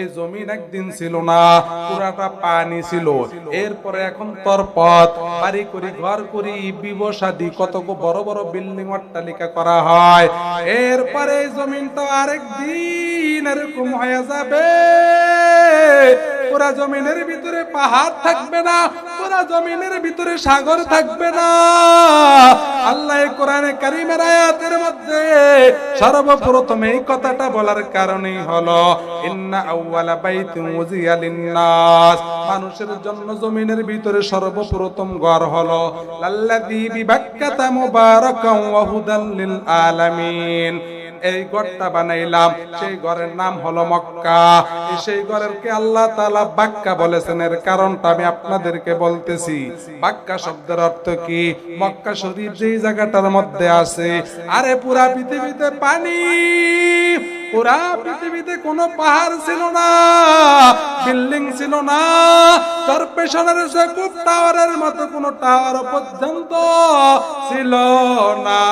এই জমিন একদিন ছিল না, পুরাটা পানি ছিল। এরপরে এখন তরপথ, বাড়ি করি, ঘর করি বিবসাদি কত বড় বড় বিল্ডিং অট্টালিকা করা হয়। এরপরে এই জমিনটা আরেকদিন এরকম হয়ে যাবে। পুরা জমিনের ভিতরে পাহাড় থাকবে না পুরা জমিনের ভিতরে সাগর থাকবে না। আল্লাহ কোরআনে কারিমের আয়াতের মধ্যে সর্বপ্রথম এই কথাটা বলার কারণেই হলো, ইন্না আউওয়ালা বাইতিন উজিয়া লিন্নাস। মানুষের জন্য জমিনের ভিতরে সর্বপ্রথম ঘর হলো, লাল্লাযী বিবাক্কাতা মুবারাকান ওয়া হুদাল লিল আলামিন এই ঘরটা বানাইলাম। সেই ঘরের নাম হলো মক্কা। সেই ঘরের কে আল্লাহ তালা বাক্কা বলেছেন? এর কারণটা আমি আপনাদেরকে বলতেছি। বাক্কা শব্দের অর্থ কি? মক্কা শরীফ যেই জায়গাটার মধ্যে আছে, আরে পুরা পৃথিবীতে পানি। পুরা পৃথিবীতে কোনো পাহাড় ছিল না, বিল্ডিং ছিল না কর্পোরেশনের সেকুব টাওয়ারের মতো কোনো টাওয়ার পর্যন্ত ছিল না।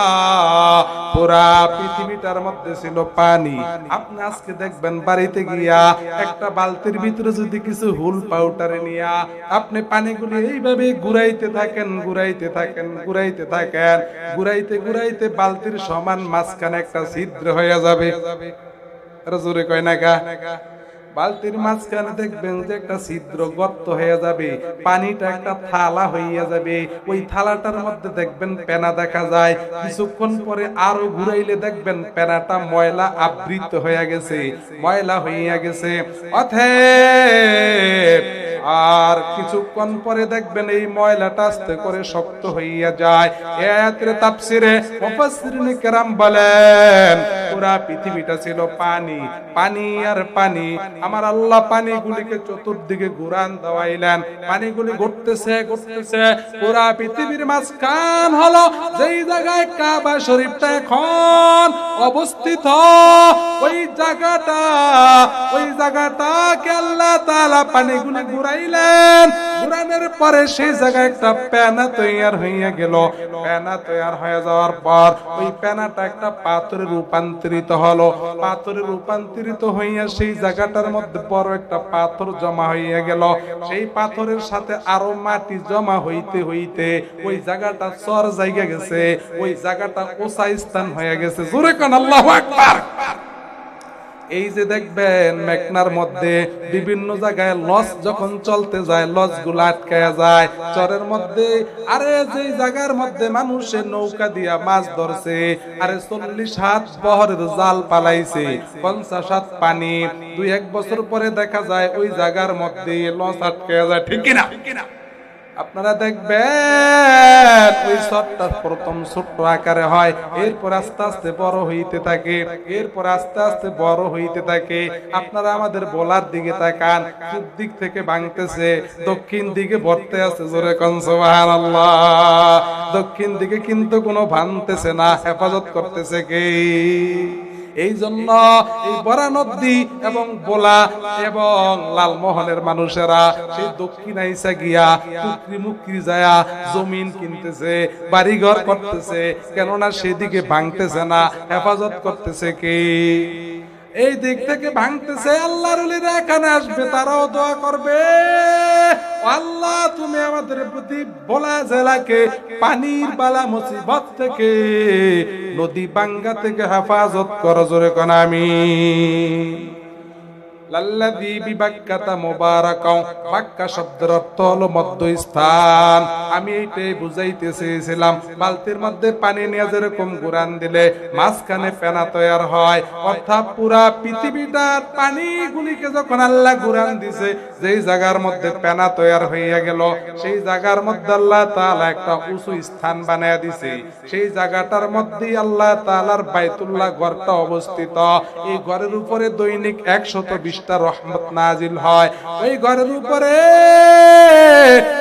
পুরা পৃথিবীটার মধ্যে ছিল পানি। আপনি আজকে দেখবেন বাড়িতে গিয়া একটা বালতির ভিতরে যদি কিছু হুল পাউডারে নিয়া আপনি পানিগুলি এইভাবে ঘুরাইতে থাকেন ঘুরাইতে থাকেন ঘুরাইতে থাকেন, ঘুরাইতে ঘুরাইতে বালতির সমান মাঝখানে একটা ছিদ্র হয়ে যাবে। কয় না গা, বালতির মাঝখানে দেখবেন যে একটা ছিদ্র গর্ত হয়ে যাবে, পানিটা একটা থালা হইয়া যাবে। ওই থালাটার মধ্যে দেখবেন পেনা দেখা যায়। কিছুক্ষণ পরে আরও ঘুরাইলে দেখবেন পেনাটা ময়লা আবৃত হয়ে গেছে, ময়লা হইয়া গেছে। অথেব আর কিছুক্ষণ পরে দেখবেন এই ময়লাটা আস্তে করে শক্ত হইয়া যায়। এ কেরাম বলেন পুরা পৃথিবীটা ছিল পানি। পানি আর পানি। আমার আল্লাহ পানিগুলিকে চতুর্দিকে ঘুরান দেওয়াইলেন। পানিগুলি ঘুরতেছে ঘুরতেছে। পুরা পৃথিবীর মাঝখান হলো যেই জায়গায় কাবা শরীফটা এখন অবস্থিত। ওই জায়গাটা, ওই জায়গাটাকে আল্লাহ তাআলা পানিগুলি ঘুরাইলেন। ঘুরানোর পরে সেই জায়গায় একটা প্যানা তৈয়ার হইয়া গেল। প্যানা তৈয়ার হয়ে যাওয়ার পর ওই প্যানাটা একটা পাথরে রূপান্তরিত হলো। পাথরে রূপান্তরিত হইয়া সেই জায়গাটার মধ্যে বড় একটা পাথর জমা হইয়া গেল। সেই পাথরের সাথে আরও মাটি জমা হইতে হইতে ওই জায়গাটা চর জায়গা গেছে, ওই জায়গাটা ওসা স্থান হয়ে গেছে। জোরে কান আল্লাহু আকবার। এই যে দেখবেন মেঘনার মধ্যে বিভিন্ন জায়গায় লস যখন চলতে যায় লসগুলো আটকায়া যায়। চরের মধ্যে, আরে যে জায়গার মধ্যে মানুষের নৌকা দিয়া মাছ ধরছে, আরে চল্লিশ হাত বহরের জাল পালাইছে, পঞ্চাশ হাত পানি। দুই এক বছর পরে দেখা যায় ওই জায়গার মধ্যে লস আটকায়া যায়, ঠিক কিনা? আপনারা দেখবেন, ওই শটটা প্রথম ছোট্ট আকারে হয়, এরপর আস্তে আস্তে বড় হইতে থাকে, এরপর আস্তে আস্তে বড় হইতে থাকে। আপনারা আমাদের বলার দিকে তাকান, পূব দিক থেকে ভাঙতেছে, দক্ষিণ দিকে ভরতে আছে, জোরে কন সুবহানাল্লাহ। দক্ষিণ দিকে কিন্তু কোনো ভাঙতেছে না, হেফাজত করতেছে কে? এই জন্য এই বরা নদী এবং বোলা এবং লালমোহনের মানুষেরা সেই দক্ষিণ আইসা গিয়া টুকরি মুকরি যায়া জমিন কিনতেছে, বাড়িঘর করতেছে, কেননা সেদিকে ভাঙতেছে না, হেফাজত করতেছে কে? এই দিক থেকে ভাঙতেছে আল্লাহর ওলিরা এখানে আসবে, তারাও দোয়া করবে। আল্লাহ, তুমি আমাদের প্রতি বলা জেলাকে পানির বালা মুসিবত থেকে, নদী বাঙ্গা থেকে হেফাজত করো, জোরে কোন আমি পানিগুলিকে যখন আল্লাহ দিছে, যেই জায়গার মধ্যে পেনা তৈয়ার হইয়া গেল, সেই জায়গার মধ্যে আল্লাহ তালা একটা উঁচু স্থান বানায় দিছে। সেই জায়গাটার মধ্যে আল্লাহ তাআলার বাইতুল্লাহ ঘরটা অবস্থিত। এই ঘরের উপরে দৈনিক 120 ফেরেশতা রহমত নাজিল হয়। ওই ঘরের উপরে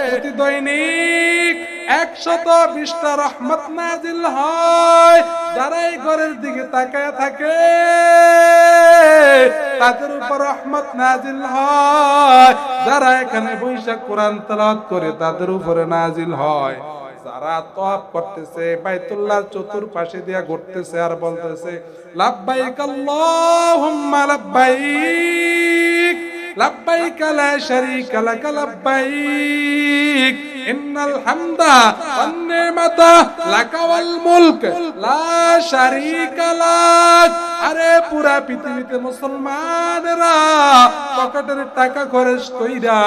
প্রতি দৈনিক একশত বিশটা রহমত নাজিল হয়, যারা এই ঘরের দিকে তাকায় থাকে, তাদের উপর রহমত নাজিল হয়। যারা এখানে বৈশাখ কোরআন তালাত করে, তাদের উপরে নাজিল হয়। যারা তপ করতেছে, বাইতুল্লাহ চতুর্পাশে দিয়া ঘুরতেছে আর বলতেছে, লাব্বাইক আল্লাহুম্মা লাব্বাইক লাব্বাইক লা শারীকা লাক, লাব্বাইক। ইন্নাল হামদা ওয়ান নিমাতা লাকা ওয়াল মুলক, লা শারীকা লাক আরে পুরা পৃথিবীতে মুসলমানেরা পকেটের টাকা খরচ কইরা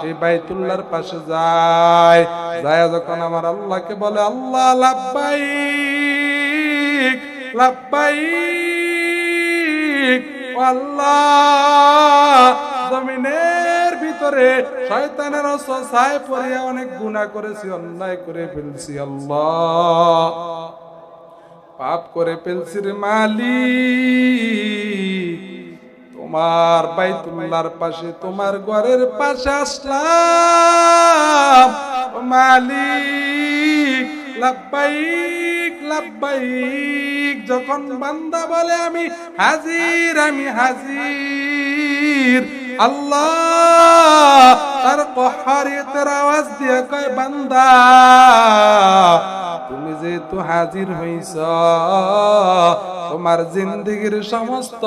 সেই বাইতুল্লাহর পাশে যায়। যায় যখন আমার আল্লাহকে বলে, আল্লাহ, লাব্বাইক লাব্বাইক আল্লাহ জমিনের ভিতরে শয়তানের অসহায় পড়িয়া অনেক গুনাহ করেছি, অন্যায় করে ফেলছি, আল্লাহ। পাপ করে ফেলছি রে মালিক। তোমার বাইতুল্লাহর পাশে, তোমার ঘরের পাশে আসলাম। মালিক, লাব্বাইক লাব্বাইক, যখন বান্দা বলে আমি হাজির আমি হাজির আল্লাহ, তার কহারিয়তের আওয়াজ দিয়ে কয়, বান্দা, তুমি যেহেতু হাজির হইছ, তোমার জিন্দগির সমস্ত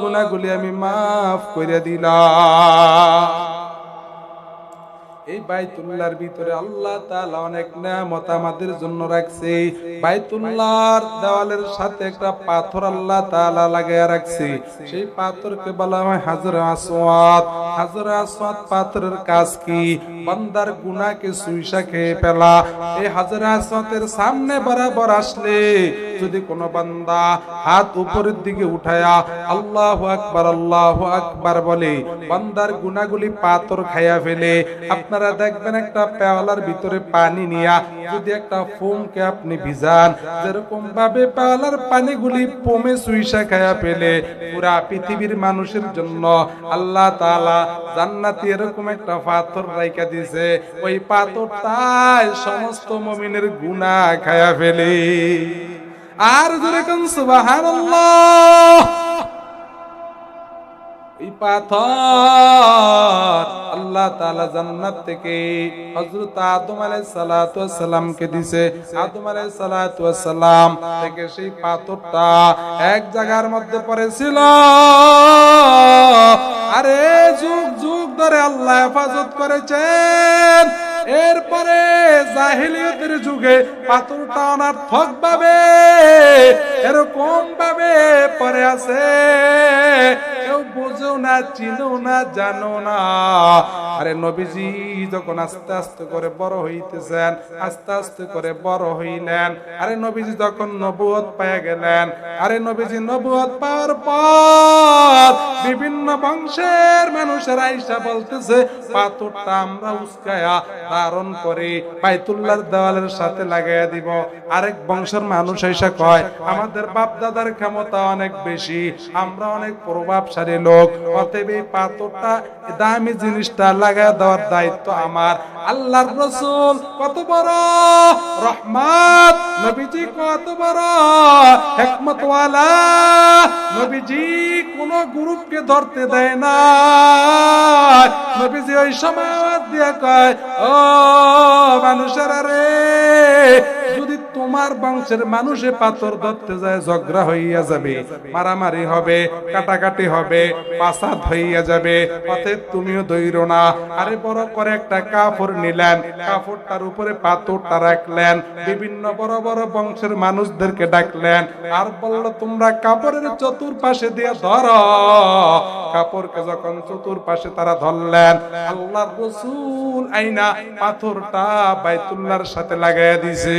গুণাগুলি আমি মাফ করে দিলাম। এই বাইতুল্লাহর ভিতরে আল্লাহ তাআলা অনেক নিয়ামত আমাদের জন্য রাখছে। বাইতুল্লাহর দেওয়ালের সাথে একটা পাথর আল্লাহ তাআলা লাগায়া রাখছে। সেই পাথরকে বলা হয় হাজর আসওয়াত হাজর আসওয়াত পাথরের কাজ কি? বান্দার গুনাহকে সুইসা খেয়ে ফেলা। এই হাজর আসওয়াতের সামনে বরাবর আসলে যদি কোনো বান্দা হাত উপরের দিকে উঠায়া আল্লাহু আকবার আল্লাহু আকবার বলে, বান্দার গুনাহগুলি পাথর খাইয়া ফেলে, আপনারা দেখবেন একটা পেওয়ালার ভিতরে পানি নিয়া যদি একটা ফোমকে আপনি ভিজান, যেরকম ভাবে পেওয়ালার পানিগুলি পোমে সুইসা খাইয়া ফেলে, পুরা পৃথিবীর মানুষের জন্য আল্লাহ তাআলা জান্নাতি এরকম একটা পাথর রাইখা দিছে, ওই পাথরটাই সমস্ত মুমিনের গুনাহ খায়া ফেলে। আর জোরে পাথর আল্লাহ জান্নাত থেকে দিছে। আদম আলাইহিস থেকে সেই পাথরটা এক জায়গার মধ্যে পড়েছিল। আরে যুগ যুগ ধরে আল্লাহ হেফাজত করেছেন। এরপরে জাহিলিয়তের যুগে পাথর টানার অনার্থক ভাবে এরকম ভাবে পরে আছে। বোঝেও না, চিনো না, জানো না। আরে নবীজি যখন আস্তে আস্তে করে বড় হইতেছেন, আস্তে আস্তে করে বড় হইলেন, আরে নবীজি যখন নবুয়ত পেয়ে গেলেন, আরে নবীজি নবুয়ত পাওয়ার পর বিভিন্ন বংশের মানুষের আইসা বলতেছে, পাথরটা আমরা উস্কায়া ধারণ করে, বাইতুল্লাহর দেওয়ালের সাথে লাগাইয়া দিব। আরেক বংশের মানুষ আইসা কয়, আমাদের বাপ দাদার ক্ষমতা অনেক বেশি, আমরা অনেক প্রভাবশালী লোক, অতএব এই পাথরটা দামি জিনিসটা লাগায় দেওয়ার দায়িত্ব আমার। আল্লাহর রসুল কত বড় রহমাত, নবীজি কত বড় হেকমতওয়ালা। নবীজি কোন গ্রুপকে ধরতে দেয় না। নবীজি ওই সময় দিয়ে কয়, ও মানুষেরা রে তোমার বংশের মানুষে পাথর ধরতে যায়, ঝগড়া হইয়া যাবে, মারামারি হবে, কাটাকাটি হবে, পাসাদ হইয়া যাবে। অতএব তুমিও দৈর না। আরে বড় করে একটা কাপড় নিলেন কাপড়টার উপরে পাথরটা রাখলেন, বিভিন্ন বড় বড় বংশের মানুষদেরকে ডাকলেন, আর বলল, তোমরা কাপড়ের চতুর্পাশে দিয়ে ধর। কাপড়কে যখন চতুর্পাশে তারা ধরলেন আল্লাহ রসুল আইনা পাথরটা বাইতুল্লাহর সাথে লাগাইয়া দিছে।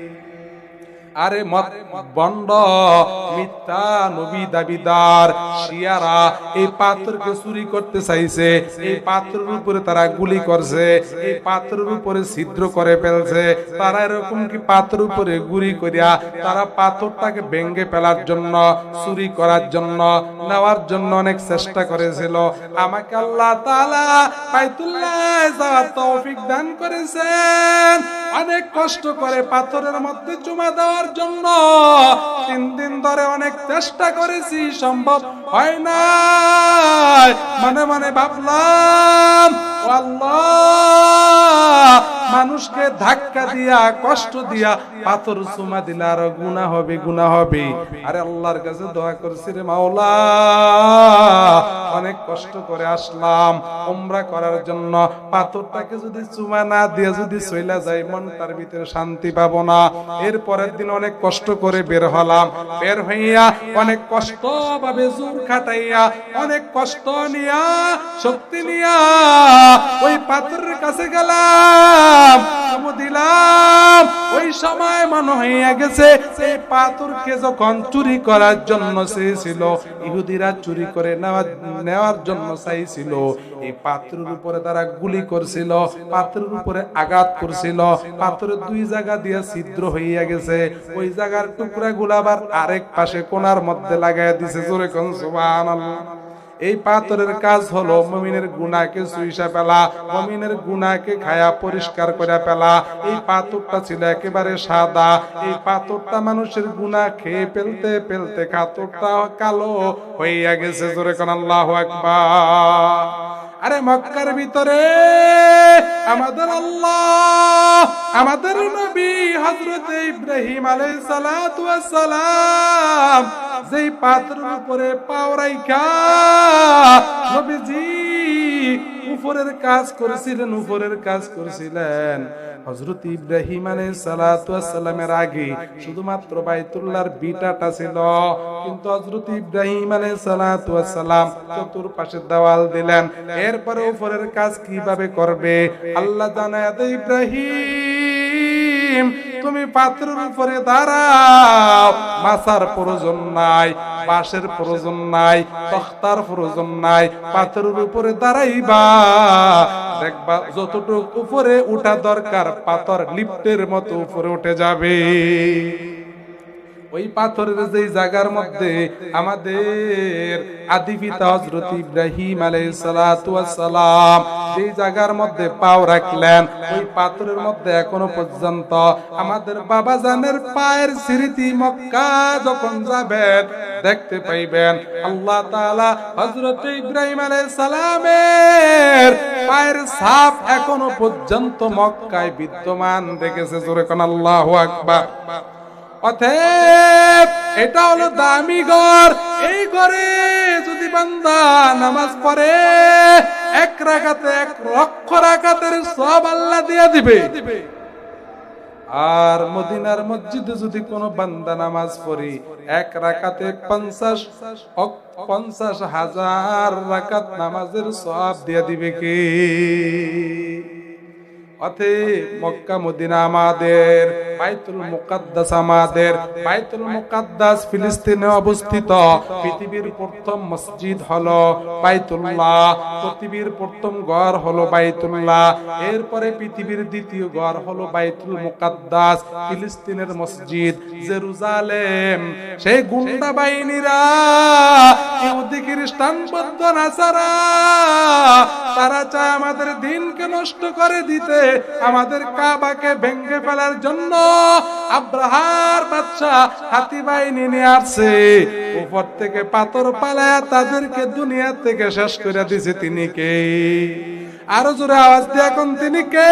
আরে মত বন্ড, মিথ্যা, নবী দাবিদার, শিয়ারা, এই পাথরকে চুরি করতে চাইছে, এই পাথরের উপরে তারা গুলি করছে, এই পাথরের উপরে ছিদ্র করে ফেলছে, তারা এরকম কি পাথরের উপরে গুলি করিয়া তারা পাথরটাকে ভেঙ্গে ফেলার জন্য, চুরি করার জন্য, নেওয়ার জন্য অনেক চেষ্টা করেছিল। আমাকে আল্লাহ তাআলা বাইতুল্লাহ যাওয়ার তৌফিক দান করেছেন। অনেক কষ্ট করে পাথরের মধ্যে চুমা দেওয়ার জন্য তিন দিন ধরে অনেক চেষ্টা করেছি, সম্ভব হয় না মনে মনে ভাবলাম মানুষকে ধাক্কা দিয়া, কষ্ট দিয়া পাথর চুমা দিলে আরও গুণা হবে গুণা হবে। আরে আল্লাহর কাছে দোয়া করছি রে মাওলা, অনেক কষ্ট করে আসলাম। উমরা করার জন্য পাথরটাকে যদি চুমা না দিয়ে যদি চইলা যাই মনটার ভিতরে শান্তি পাবো না। এরপরের দিন অনেক কষ্ট করে বের হলাম। বের হইয়া অনেক কষ্ট ভাবে জোর খাটাইয়া, অনেক কষ্ট নিয়া, শক্তি নিয়া ওই পাথরের কাছে গেলাম দিলাম। ওই সময় মনে হইয়া গেছে, সেই পাথরকে যখন চুরি করার জন্য চেয়েছিল, ইহুদিরা চুরি করে নেওয়ার নেওয়ার জন্য চাইছিল। এই পাত্রের উপরে তারা গুলি করছিল পাত্রের উপরে আঘাত করছিল, পাথরের দুই জায়গা দিয়ে ছিদ্র হইয়া গেছে। ওই জায়গার টুকরা গুলা আবার আরেক পাশে কোনার মধ্যে লাগাইয়া দিছে। জোরে কোন, সুবহানাল্লাহ। এই পাথরের কাজ হলো মমিনের গুনাকে সুইসা পেলা মমিনের গুনাকে খায়া পরিষ্কার করে পেলা এই পাথরটা ছিল একেবারে সাদা। এই পাথরটা মানুষের গুনাহ খেয়ে ফেলতে ফেলতে পাথরটা কালো হইয়া গেছে। জোরে কোন, আল্লাহ আকবার। আরে মক্কার ভিতরে আমাদের আল্লাহ, আমাদের নবী হযরত ইব্রাহিম আলাইহিস সালাতু ওয়াস সালাম যেই পাত্রের উপরে পাও রাইখা, নবীজি উপরের কাজ করেছিলেন উপরের কাজ করেছিলেন। হযরত ইব্রাহিম সালামের আগে শুধুমাত্র বাইতুল্লাহর বিটাটা ছিল, কিন্তু হযরত ইব্রাহিম সালাম চতুর্পাশে দেওয়াল দিলেন। এরপরে উপরের কাজ কীভাবে করবে? আল্লাহ জানায় ইব্রাহিম তুমি পাত্রের উপরে দাঁড়াও। মাছার প্রয়োজন নাই, বাঁশের প্রয়োজন নাই তখতার প্রয়োজন নাই পাথরের উপরে দাঁড়াইবা। দেখবা যতটুকু উপরে উঠা দরকার, পাথর লিফটের মতো উপরে উঠে যাবে। ওই পাথরের যে জায়গার মধ্যে আমাদের আদি পিতা হযরত ইব্রাহিম আলাইহিস সালাতু ওয়াস সালাম যে জায়গার মধ্যে পাও রাখলেন। ওই পাথরের মধ্যে এখনও পর্যন্ত আমাদের বাবা জানের পায়ের স্মৃতি মক্কা যখন যাবেন, দেখতে পাইবেন আল্লাহ তাআলা হযরত ইব্রাহিম আলাইহিস সালামের পায়ের ছাপ এখনও পর্যন্ত মক্কায় বিদ্যমান দেখেছে। জোরে কোন আল্লাহু আকবার। অতএব এটা হলো দামি ঘর। এই ঘরে যদি বান্দা নামাজ পড়ে, এক রাকাতে, এক লক্ষ রাকাতের সব আল্লাহ দিয়ে দিবে। আর মদিনার মসজিদে যদি কোনো বান্দা নামাজ পড়ি, এক রাকাতে পঞ্চাশ পঞ্চাশ হাজার রাকাত নামাজের সব দিয়ে দিবে কি? অতএব মক্কা মদিনা আমাদের, বাইতুল মুকাদ্দাস আমাদের, বাইতুল মুকাদ্দাস ফিলিস্তিনে অবস্থিত। পৃথিবীর প্রথম মসজিদ হলো বাইতুল্লাহ, পৃথিবীর প্রথম ঘর হলো বাইতুল্লাহ, এরপরে পৃথিবীর দ্বিতীয় ঘর হলো বাইতুল মুকাদ্দাস, ফিলিস্তিনের মসজিদ জেরুজালেম। সেই গুন্ডা বাহিনীরা, ইহুদি খ্রিস্টান, বৌদ্ধ, নাসারা, তারা চায় আমাদের দিনকে নষ্ট করে দিতে। আমাদের কাবাকে ভেঙে ফেলার জন্য আব্রাহার বাচ্চা হাতি বাহিনী নিয়ে আসছে। উপর থেকে পাথর পালায়া তাদেরকে দুনিয়া থেকে শেষ করে দিছে তিনি কে? আরও জোরে আওয়াজ দিয়ে এখন তিনি কে?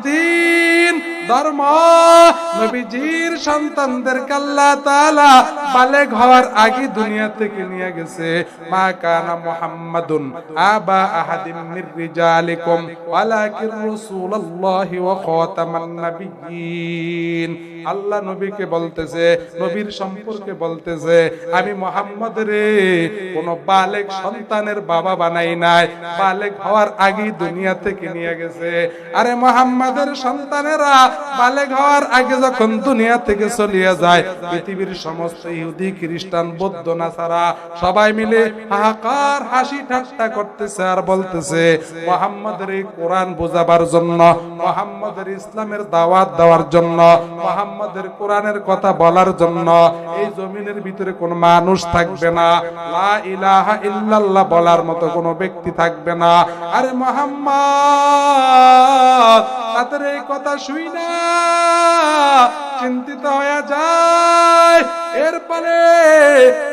দিন ধর্ম। নবীজির সন্তানদের আল্লাহ তাআলা বালেগ হওয়ার আগে দুনিয়া থেকে নিয়ে গেছে। মা কানা মুহাম্মাদুন আবা আহাদিম মির রিজালিকুম ওয়ালাকিন ওয়া খাতামান আল্লাহ নবীকে বলতেছে, নবীর সম্পর্কে বলতেছে, আমি মোহাম্মদ রে, কোন বালেক সন্তানের বাবা বানাই নাই। বালেক হওয়ার আগেই দুনিয়া থেকে নিয়ে গেছে। আরে মোহাম্মদের সন্তানেরা বালেগ হওয়ার আগে যখন দুনিয়া থেকে চলিয়ে যায়, পৃথিবীর সমস্ত ইহুদি, খ্রিস্টান, বৌদ্ধ, নাসারা সবাই মিলে হাহাকার, হাসি ঠাট্টা করতেছে আর বলতেছে, মোহাম্মদের এই কোরআন বোঝাবার জন্য, মোহাম্মদের ইসলামের দাওয়াত দেওয়ার জন্য, মোহাম্মদের কোরআনের কথা বলার জন্য এই জমিনের ভিতরে কোনো মানুষ থাকবে না, লা ইলাহা ইল্লাল্লাহ বলার মতো কোনো ব্যক্তি থাকবে না। আরে মোহাম্মদ, তাদের এই কথা শুই না। চিন্তিত হয়ে যায়। এরপরে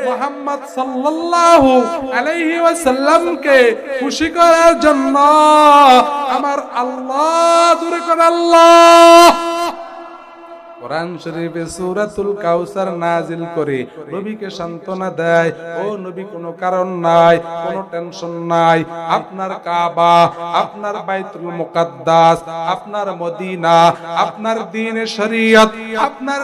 মোহাম্মদ সাল্লাল্লাহু আলাইহি ওয়াসাল্লামকে খুশি করার জন্য আমার আল্লাহ দূরে করে আল্লাহ। কোরআন শরীফে সূরাতুল কাউসার নাজিল করে নবীকে সান্ত্বনা দেয়, ও নবী, কোনো কারণ নাই, কোনো টেনশন নাই। আপনার কাবা, আপনার বাইতুল মুকাদ্দাস, আপনার মদিনা, আপনার শরীয়ত, আপনার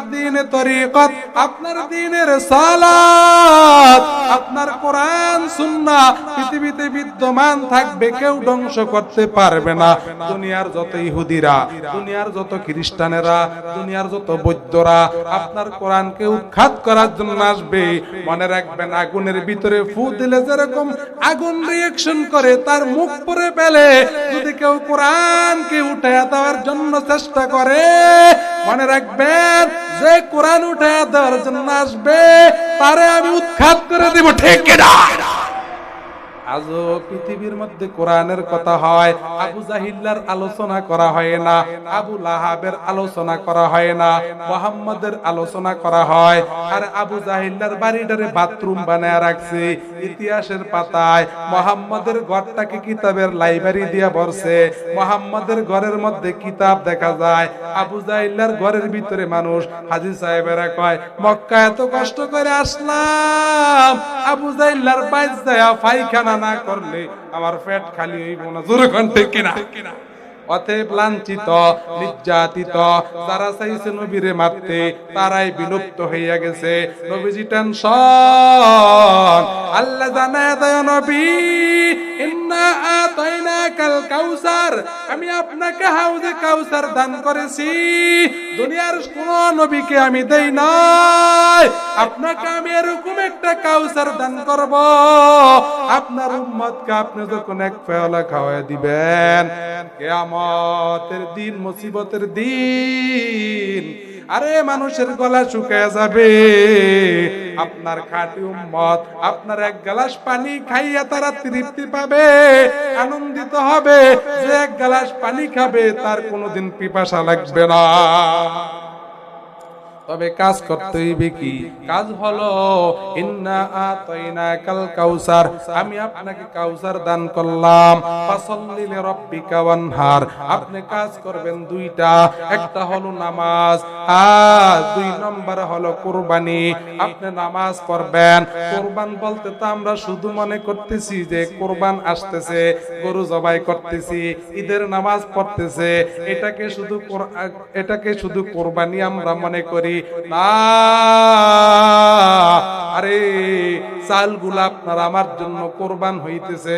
তরিকত, আপনার দ্বীনের সালাত আপনার কোরআন সুন্নাহ পৃথিবীতে বিদ্যমান থাকবে, কেউ ধ্বংস করতে পারবে না। দুনিয়ার যত ইহুদিরা, দুনিয়ার যত খ্রিস্টানেরা, দুনিয়ার যত বৈদ্যরা আপনার কোরআনকে উৎখাত করার জন্য আসবে। মনে রাখবেন, আগুনের ভিতরে ফু দিলে যেরকম আগুন রিয়েকশন করে, তার মুখ পরে ফেলে। যদি কেউ কোরআনকে উঠে দেওয়ার জন্য চেষ্টা করে, মনে রাখবেন, যে কোরআন উঠে দেওয়ার জন্য আসবে, তারে আমি উৎখাত করে দেব, ঠিক কিনা? আজও পৃথিবীর মধ্যে কোরআনের কথা হয়, আবু জাহিল্লার আলোচনা করা হয় না, আবু লাহাবের আলোচনা করা হয় না, মোহাম্মদের আলোচনা করা হয়, আর আবু জাহিল্লার বাড়িটারে বাথরুম বানায় রাখছে, ইতিহাসের পাতায়, মোহাম্মদের ঘরটাকে কিতাবের লাইব্রেরি দিয়ে ভরছে, মোহাম্মদের ঘরের মধ্যে কিতাব দেখা যায়, আবু জাহিল্লার ঘরের ভিতরে মানুষ, হাজি সাহেবেরা কয়, মক্কা এত কষ্ট করে আসলাম, আবু জাহিল্লার বাইজ পায়খানা না করলে আমার পেট খালি হইব না। জোরে কণ্ঠে কিনা? অতএব লাঞ্ছিত, নির্যাতিত, যারা চাইছে নবীরে মারতে, তারাই বিলুপ্ত হইয়া গেছে। নবীজি টেনশন। আল্লাহ জানায় নবী ইন্না আতাইনাকাল কাউসার। আমি আপনাকে হাউজে কাউসার দান করেছি। দুনিয়ার কোন নবীকে আমি দেই নাই। আপনাকে আমি এরকম একটা কাউসার দান করব। আপনার উম্মতকে আপনি যখন এক পেয়ালা খাওয়াই দিবেন, কেয়ামতের দিন, মুসিবতের দিন আরে মানুষের গলা শুকায় যাবে। আপনার খাটি উম্মত, আপনার এক গ্লাস পানি খাইয়া তারা তৃপ্তি পাবে, আনন্দিত হবে। যে এক গ্লাস পানি খাবে, তার কোনোদিন পিপাসা লাগবে না। তবে কাজ করতে হইবে কি? কাজ হলো, ইন্না আতাইনা কাল কাউসার। আমি আপনাকে কাউসার দান করলাম। ফাসাল্লি লিরাব্বিকা ওয়ানহার। আপনি কাজ করবেন দুইটা। একটা হলো নামাজ, আর দুই নম্বর হলো কুরবানি। আপনি নামাজ পড়বেন। কুরবান বলতে তো আমরা শুধু মনে করতেছি যে কুরবান আসতেছে, গরু জবাই করতেছি, ঈদের নামাজ পড়তেছে। এটাকে শুধু এটাকে শুধু কোরবানি আমরা মনে করি। আপনার আমার জন্য কোরবান হইতেছে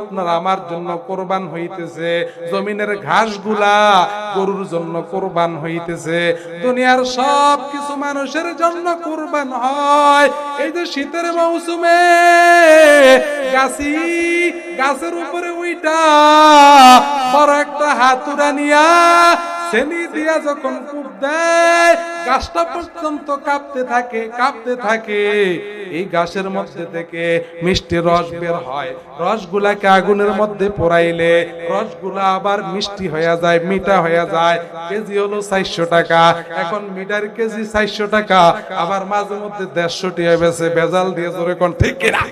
আপনার আমার জন্য কোরবান হইতেছে, জমিনের গরুর জন্য কোরবান হইতেছে। দুনিয়ার সব কিছু মানুষের জন্য কোরবান হয়। এই যে শীতের মৌসুমে গাছি, গাছের উপরে উইটা বড় একটা হাতুরা নিয়া, সেনি দিয়া যখন দেয়। গাছটা পর্যন্ত কাঁপতে থাকে কাঁপতে থাকে। এই গাছের মধ্যে থেকে মিষ্টি রস বের হয়। রসগুলাকে আগুনের মধ্যে পোড়াইলে রসগুলা আবার মিষ্টি হয়ে যায়, মিঠা হয়ে যায়। কেজি হলো চারশো টাকা। এখন মিটার কেজি চারশো টাকা। আবার মাঝে মধ্যে দেড়শো টিয়া বেছে বেজাল দিয়ে জোরে কোন ঠিক কিনা?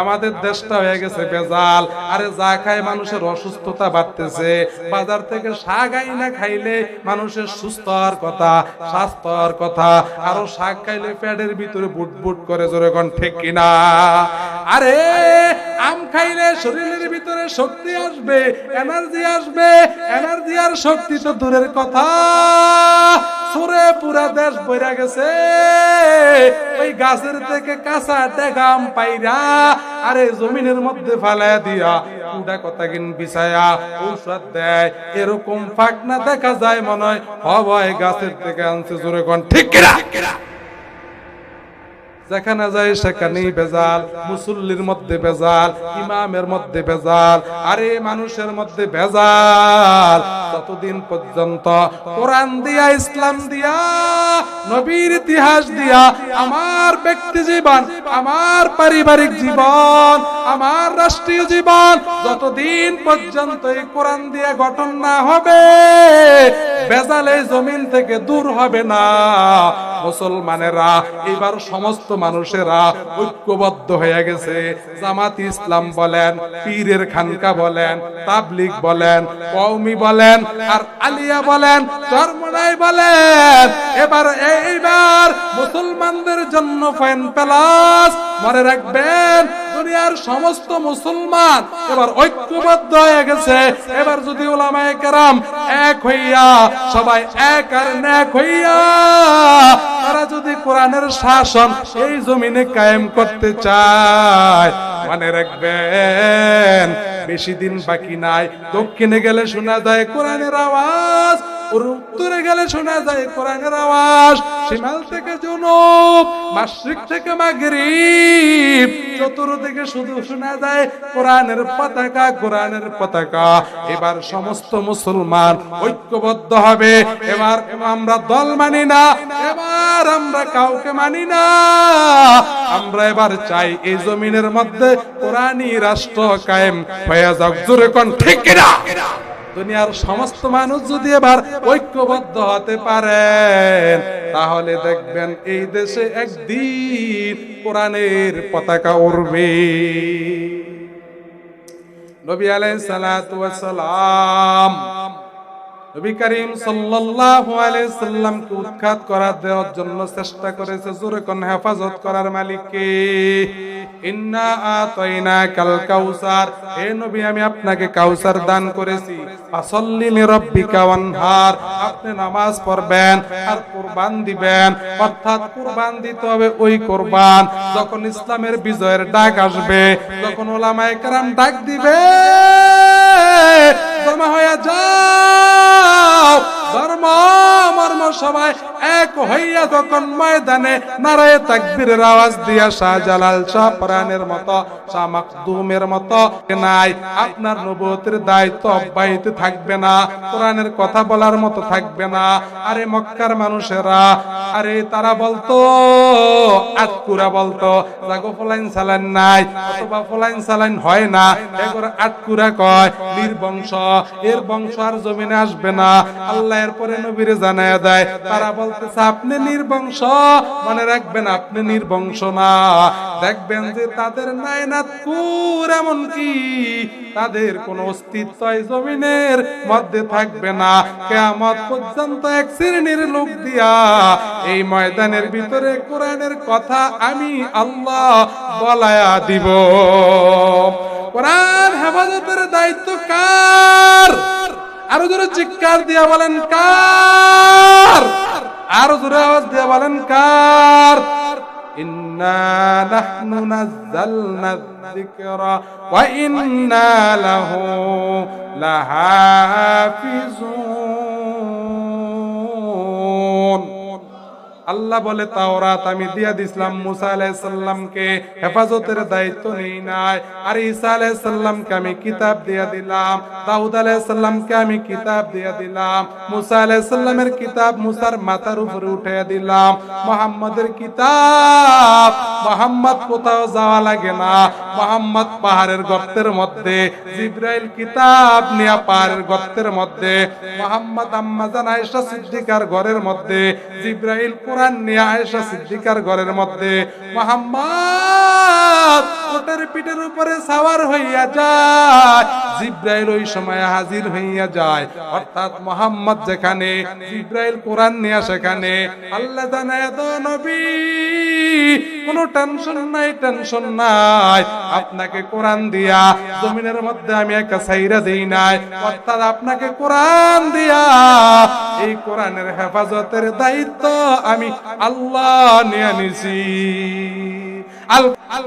আমাদের দেশটা হয়ে গেছে বেজাল। আরে যা খায় মানুষের অসুস্থতা বাড়তেছে। বাজার থেকে শাক আইনা খাইলে মানুষের সুস্থ হওয়ার কথা স্বাস্থ্য হওয়ার কথা। আরও শাক খাইলে প্যাডের ভিতরে বুট বুট করে জোরে ঠিক কিনা? আরে আম খাইলে শরীরের ভিতরে শক্তি আসবে এনার্জি আসবে এনার্জি আর শক্তি তো দূরের কথা। সুরে পুরা দেশ বইরা গেছে, ওই গাছের থেকে কাঁচা টেকাম পাইরা, আরে জমিনের মধ্যে ফালায়া দিয়া কুড়া কথা কিন বিছায়া ঔষধ দেয়। এরকম ফাঁকনা দেখা যায় মনে হয় হবায় গাছের থেকে আনছে জোরে কোন। ঠিক কিনা? যেখানে যায় সেখানেই বেজাল, মুসল্লির মধ্যে বেজাল, ইমামের মধ্যে বেজাল, আরে মানুষের মধ্যে বেজাল। ততদিন পর্যন্ত কোরআন দিয়া, ইসলাম দিয়া, নবীর ইতিহাস দিয়া, আমার ব্যক্তি জীবন, আমার পারিবারিক জীবন, আমার রাষ্ট্রীয় জীবন, যতদিন পর্যন্ত এই কোরআন দিয়ে গঠন না হবে, বেজালে জমিন থেকে দূর হবে না। মুসলমানেরা এবার সমস্ত মানুষেরা ঐক্যবদ্ধ হয়ে গেছে। জামাত ইসলাম বলেন, পীরের খানকা বলেন, তাবলিগ বলেন, কওমি বলেন, আর আলিয়া বলেন চরমনাই বলেন। এবার এইবার মুসলমানদের জন্য ফ্যান প্লাস মনে রাখবেন, দুনিয়ার সমস্ত মুসলমান এবার ঐক্যবদ্ধ হয়ে গেছে। এবার যদি ওলামায়ে কেরাম এক হইয়া, সবাই এক আর এক হইয়া, তারা যদি কোরআনের শাসন এই জমিনে কায়েম করতে চায় মনে রাখবেন। বেশি দিন বাকি নাই। দক্ষিণে গেলে শোনা যায় কোরআনের আওয়াজ উত্তরে গেলে শোনা যায় কোরআনের আওয়াজ। শিমাল থেকে জনব, মাসরিক থেকে মাগরিব, চতুর্দিকে শুধু শোনা যায় কোরআনের পতাকা কোরআনের পতাকা। এবার সমস্ত মুসলমান ঐক্যবদ্ধ হবে। এবার আমরা দল মানি না, এবার আমরা কাউকে মানি না। আমরা এবার চাই এই জমিনের মধ্যে কোরআনী রাষ্ট্র কায়েম। হয়ে যাক কোন ঠিক কিনা? দুনিয়ার সমস্ত মানুষ যদি এবার ঐক্যবদ্ধ হতে পারেন, তাহলে দেখবেন এই দেশে একদিন কোরআনের পতাকা উড়বে। নবী আলাইহিস সালাতু ওয়াস সালাম নবী করিম সাল্লাল্লাহু আলাইহি সাল্লামকে উৎখাত করার জন্য চেষ্টা করেছে। জোরে কোন হেফাজত করার মালিক কে ইন্না আতাইনা কাল কাউসার। হে নবী, আমি আপনাকে কাউসার দান করেছি। ফাসাল্লি ওয়ানহার। আপনি নামাজ পড়বেন আর কুরবান দিবেন। অর্থাৎ কুরবান দিতে হবে ওই কুরবান যখন ইসলামের বিজয়ের ডাক আসবে, যখন ওলামায়ে কেরাম ডাক দিবে, জমা যাও। ধর্ম, মর্ম সবাই এক হইয়া তখন ময়দানে নারায়ে তাকবীরের আওয়াজ দিয়া শাহজালাল শাহ পরাণের মতো শাহ মাকদুমের মতো নাই। আপনার নবুয়তের দায়িত্ব অব্যাহত থাকবে না, কোরআনের কথা বলার মতো থাকবে না। আরে মক্কার মানুষেরা, আরে তারা বলতো, আটকুরা বলতো, জাগো ফলাইন সালান নাই, অথবা ফলাইন সালান হয় না এগুলো আটকুরা কয় নির্বংশ এর বংশ আর জমিনে আসবে না। আল্লাহ এর পরে নবীরে জানায় দেয়, তারা বলতেছে, আপনি নির্বংশ, মনে রাখবেন আপনি নির্বংশ না। দেখবেন যে তাদের নায়নাত কুর এমন কি তাদের কোন অস্তিত্ব জমিনের মধ্যে থাকবে না। কেয়ামত পর্যন্ত এক শ্রেণির লোক দিয়া এই ময়দানের ভিতরে কোরআনের কথা আমি আল্লাহ বলায়া দিব। কোরআন হেফাজতের দায়িত্ব কার? আরও জোরে চিৎকার দিয়া বলেন কার? আরও জোরে আওয়াজ দিয়া বলেন কার? ইন্না নাহনু নাযালনা যিকরা ওয়া ইন্না লাহু আল্লাহ বলে, তাওরাত আমি দিয়া দিছিলাম মুসা আলাইহিস সালামকে, হেফাজতের দায়িত্ব নেই নাই। আর ঈসা আলাইহিস সালামকে আমি কিতাব দিয়া দিলাম, দাউদ আলাইহিস সালামকে আমি কিতাব দিয়া দিলাম, মুসা আলাইহিস সালামের কিতাব মুসার মাথার উপরে উঠিয়ে দিলাম। মুহাম্মাদের কিতাব, মুহাম্মদ কোথাও যাওয়া লাগে না। মুহাম্মদ পাহাড়ের গর্তের মধ্যে, জিব্রাইল কিতাব নিয়া পাহাড়ের গর্তের মধ্যে, মুহাম্মদ আম্মাজান আয়েশা সিদ্দিকার ঘরের মধ্যে, জিব্রাইল কোরআন নিয়ে আয়েশা সিদ্দিকার ঘরের মধ্যে, মোহাম্মদ, ওটের পিঠের উপরে সাওয়ার হইয়া যায়, জিব্রাইল ওই সময় হাজির হইয়া যায়। অর্থাৎ মোহাম্মদ যেখানে, জিব্রাইল কোরআন নিয়ে সেখানে। আল্লাহ জানায় তো নবী, কোনো টেনশন নাই টেনশন নাই। আপনাকে কোরআন দিয়া জমিনের মধ্যে আমি একটা সাইরা দেই নাই। অর্থাৎ আপনাকে কোরআন দিয়া, এই কোরআনের হেফাজতের দায়িত্ব আমি আল্লাহ নিয়ে নিছি। আল আল